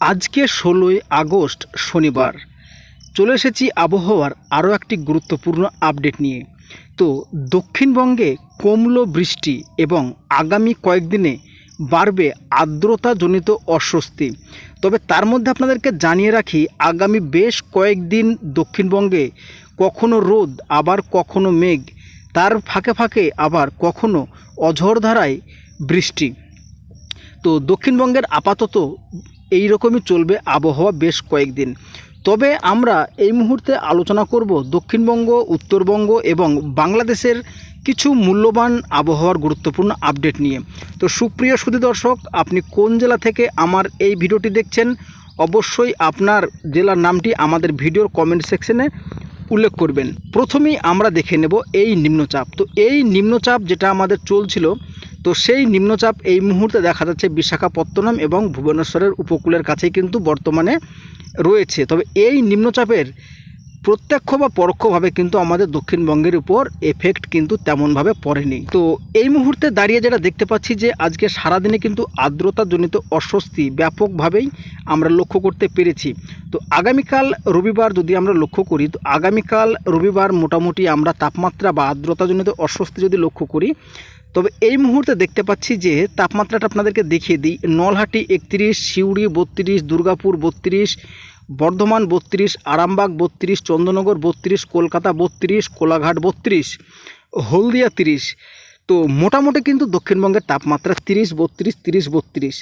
আজকে ষোলোই আগস্ট শনিবার। চলে এসেছি আবহাওয়ার আরও একটি গুরুত্বপূর্ণ আপডেট নিয়ে। তো দক্ষিণবঙ্গে কমলো বৃষ্টি এবং আগামী কয়েকদিনে বাড়বে আর্দ্রতাজনিত অস্বস্তি। তবে তার মধ্যে আপনাদেরকে জানিয়ে রাখি, আগামী বেশ কয়েকদিন দক্ষিণবঙ্গে কখনো রোদ, আবার কখনো মেঘ, তার ফাঁকে ফাঁকে আবার কখনো অঝড়ধারায় বৃষ্টি। তো দক্ষিণবঙ্গের আপাতত এই রকমই চলবে আবহাওয়া বেশ কয়েকদিন। তবে আমরা এই মুহূর্তে আলোচনা করব দক্ষিণবঙ্গ, উত্তরবঙ্গ এবং বাংলাদেশের কিছু মূল্যবান আবহাওয়ার গুরুত্বপূর্ণ আপডেট নিয়ে। তো সুপ্রিয় সুধী দর্শক, আপনি কোন জেলা থেকে আমার এই ভিডিওটি দেখছেন? অবশ্যই আপনার জেলার নামটি আমাদের ভিডিওর কমেন্ট সেকশনে উল্লেখ করবেন। প্রথমেই আমরা দেখে নেব এই নিম্নচাপ। তো এই নিম্নচাপ যেটা আমাদের চলছিল তো সেই নিম্নচাপ এই মুহূর্তে দেখা যাচ্ছে বিশাখাপত্তনম এবং ভুবনেশ্বরের উপকূলের কাছেই কিন্তু বর্তমানে রয়েছে। তবে এই নিম্নচাপের প্রত্যক্ষ বা পরোক্ষভাবে কিন্তু আমাদের দক্ষিণবঙ্গের উপর এফেক্ট কিন্তু তেমনভাবে পড়েনি। তো এই মুহূর্তে দাঁড়িয়ে যেটা দেখতে পাচ্ছি যে, আজকে সারাদিনে কিন্তু আর্দ্রতাজনিত অস্বস্তি ব্যাপকভাবেই আমরা লক্ষ্য করতে পেরেছি। তো আগামীকাল রবিবার যদি আমরা লক্ষ্য করি, তো আগামীকাল রবিবার মোটামুটি আমরা তাপমাত্রা বা আর্দ্রতাজনিত অস্বস্তি যদি লক্ষ্য করি তবে এই মুহূর্তে দেখতে পাচ্ছি যে তাপমাত্রাটা আপনাদেরকে দেখিয়ে দিই। নলহাটি একত্রিশ, সিউড়ি বত্রিশ, দুর্গাপুর বত্রিশ, বর্ধমান বত্রিশ, আরামবাগ বত্রিশ, চন্দ্রনগর বত্রিশ, কলকাতা বত্রিশ, কোলাঘাট বত্রিশ, হলদিয়া তিরিশ। তো মোটামুটি কিন্তু দক্ষিণবঙ্গের তাপমাত্রা তিরিশ, বত্রিশ তিরিশ, বত্রিশ।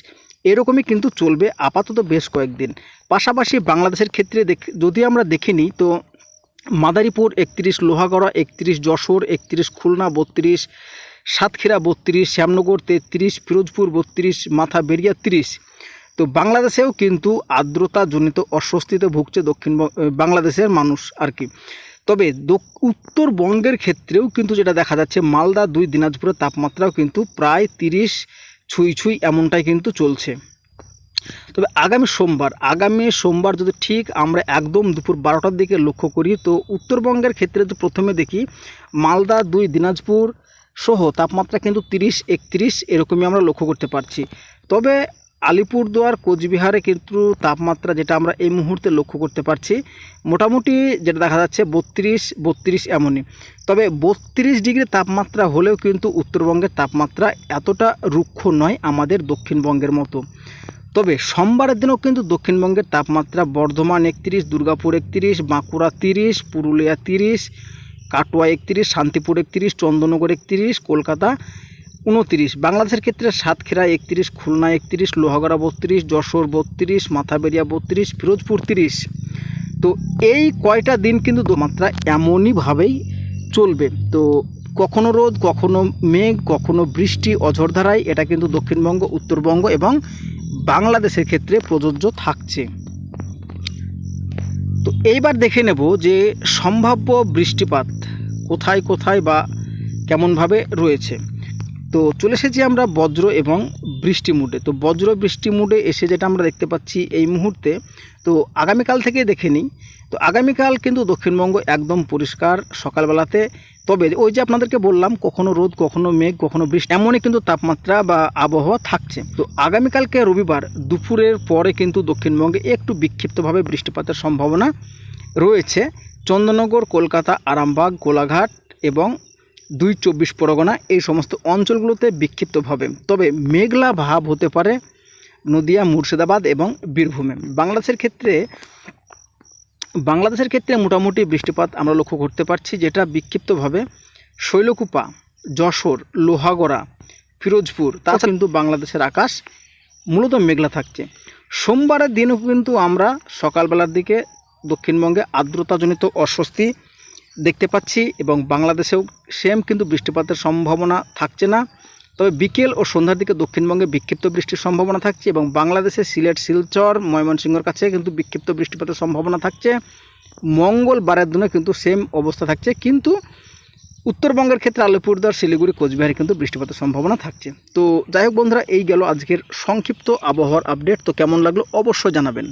এরকমই কিন্তু চলবে আপাতত বেশ কয়েকদিন। পাশাপাশি বাংলাদেশের ক্ষেত্রে দেখ, যদি আমরা দেখে নিই, তো মাদারীপুর একত্রিশ, লোহাগড়া একত্রিশ, যশোর একত্রিশ, খুলনা বত্রিশ সাতক্ষীরা বত্রিশ, শ্যামনগর তেত্রিশ, ফিরোজপুর বত্রিশ মাথা বেরিয়া তিরিশ। তো বাংলাদেশেও কিন্তু আর্দ্রতাজনিত অস্বস্তিতে ভুগছে দক্ষিণ বাংলাদেশের মানুষ আর কি। তবে উত্তরবঙ্গের ক্ষেত্রেও কিন্তু যেটা দেখা যাচ্ছে, মালদা দুই, দিনাজপুরের তাপমাত্রাও কিন্তু প্রায় তিরিশ ছুঁই ছুঁই এমনটাই কিন্তু চলছে। তবে আগামী সোমবার আগামী সোমবার যদি ঠিক আমরা একদম দুপুর বারোটার দিকে লক্ষ্য করি, তো উত্তরবঙ্গের ক্ষেত্রে তো প্রথমে দেখি, মালদা দুই, দিনাজপুর সহ তাপমাত্রা কিন্তু তিরিশ, একত্রিশ এরকমই আমরা লক্ষ্য করতে পারছি। তবে আলিপুরদুয়ার, কোচবিহারে কিন্তু তাপমাত্রা যেটা আমরা এই মুহূর্তে লক্ষ্য করতে পারছি, মোটামুটি যেটা দেখা যাচ্ছে বত্রিশ বত্রিশ এমনই। তবে বত্রিশ ডিগ্রি তাপমাত্রা হলেও কিন্তু উত্তরবঙ্গের তাপমাত্রা এতটা রুক্ষ নয় আমাদের দক্ষিণবঙ্গের মতো। তবে সোমবারের দিনও কিন্তু দক্ষিণবঙ্গের তাপমাত্রা বর্ধমান একত্রিশ, দুর্গাপুর একত্রিশ, বাঁকুড়া তিরিশ, পুরুলিয়া তিরিশ কাটোয়া একত্রিশ, শান্তিপুর একত্রিশ চন্দ্রনগর একত্রিশ, কলকাতা উনত্রিশ। বাংলাদেশের ক্ষেত্রে সাতক্ষীরা একত্রিশ, খুলনা একত্রিশ, লোহাগড়া বত্রিশ, যশোর বত্রিশ, মাথাবেরিয়া বত্রিশ, ফিরোজপুর তিরিশ। তো এই কয়টা দিন কিন্তু মাত্রা এমনইভাবেই চলবে। তো কখনো রোদ, কখনো মেঘ, কখনো বৃষ্টি অঝরধারায় এটা কিন্তু দক্ষিণবঙ্গ, উত্তরবঙ্গ এবং বাংলাদেশের ক্ষেত্রে প্রযোজ্য থাকছে। তো এইবার দেখে নেব যে সম্ভাব্য বৃষ্টিপাত কোথায় কোথায় বা কেমনভাবে রয়েছে। তো চলে এসেছি আমরা বজ্র এবং বৃষ্টি মুডে। তো বজ্র, বৃষ্টি মুডে এসে যেটা আমরা দেখতে পাচ্ছি এই মুহূর্তে, তো আগামীকাল থেকে দেখে নিই। তো আগামীকাল কিন্তু দক্ষিণবঙ্গ একদম পরিষ্কার সকালবেলাতে তবে ওই যে আপনাদেরকে বললাম, কখনো রোদ, কখনো মেঘ, কখনো বৃষ্টি, এমনই কিন্তু তাপমাত্রা বা আবহাওয়া থাকছে। তো আগামীকালকে রবিবার দুপুরের পরে কিন্তু দক্ষিণবঙ্গে একটু বিক্ষিপ্তভাবে বৃষ্টিপাতের সম্ভাবনা রয়েছে। চন্দননগর, কলকাতা, আরামবাগ, গোলাঘাট এবং দুই চব্বিশ পরগনা এই সমস্ত অঞ্চলগুলোতে বিক্ষিপ্তভাবে। তবে মেঘলা ভাব হতে পারে নদিয়া, মুর্শিদাবাদ এবং বীরভূমে। বাংলাদেশের ক্ষেত্রে বাংলাদেশের ক্ষেত্রে মোটামুটি বৃষ্টিপাত আমরা লক্ষ্য করতে পারছি যেটা বিক্ষিপ্তভাবে শৈলকুপা যশোর লোহাগড়া ফিরোজপুর তাছাড়া কিন্তু বাংলাদেশের আকাশ মূলত মেঘলা থাকছে। সোমবারের দিনও কিন্তু আমরা সকালবেলার দিকে দক্ষিণবঙ্গে আর্দ্রতাজনিত অস্বস্তি দেখতে পাচ্ছি এবং বাংলাদেশেও সেম কিন্তু বৃষ্টিপাতের সম্ভাবনা থাকছে না। তবে বিকেল ও সন্ধ্যার দিকে দক্ষিণবঙ্গে বিক্ষিপ্ত বৃষ্টির সম্ভাবনা থাকছে এবং বাংলাদেশে সিলেট, শিলচর, ময়মনসিংহর কাছে কিন্তু বিক্ষিপ্ত বৃষ্টিপাতের সম্ভাবনা থাকছে। মঙ্গলবারের দিনে কিন্তু সেম অবস্থা থাকছে, কিন্তু উত্তরবঙ্গের ক্ষেত্রে আলিপুরদুয়ার, শিলিগুড়ি, কোচবিহারে কিন্তু বৃষ্টিপাতের সম্ভাবনা থাকছে। তো যাই হোক বন্ধুরা, এই গেল আজকের সংক্ষিপ্ত আবহাওয়ার আপডেট তো কেমন লাগল অবশ্যই জানাবেন।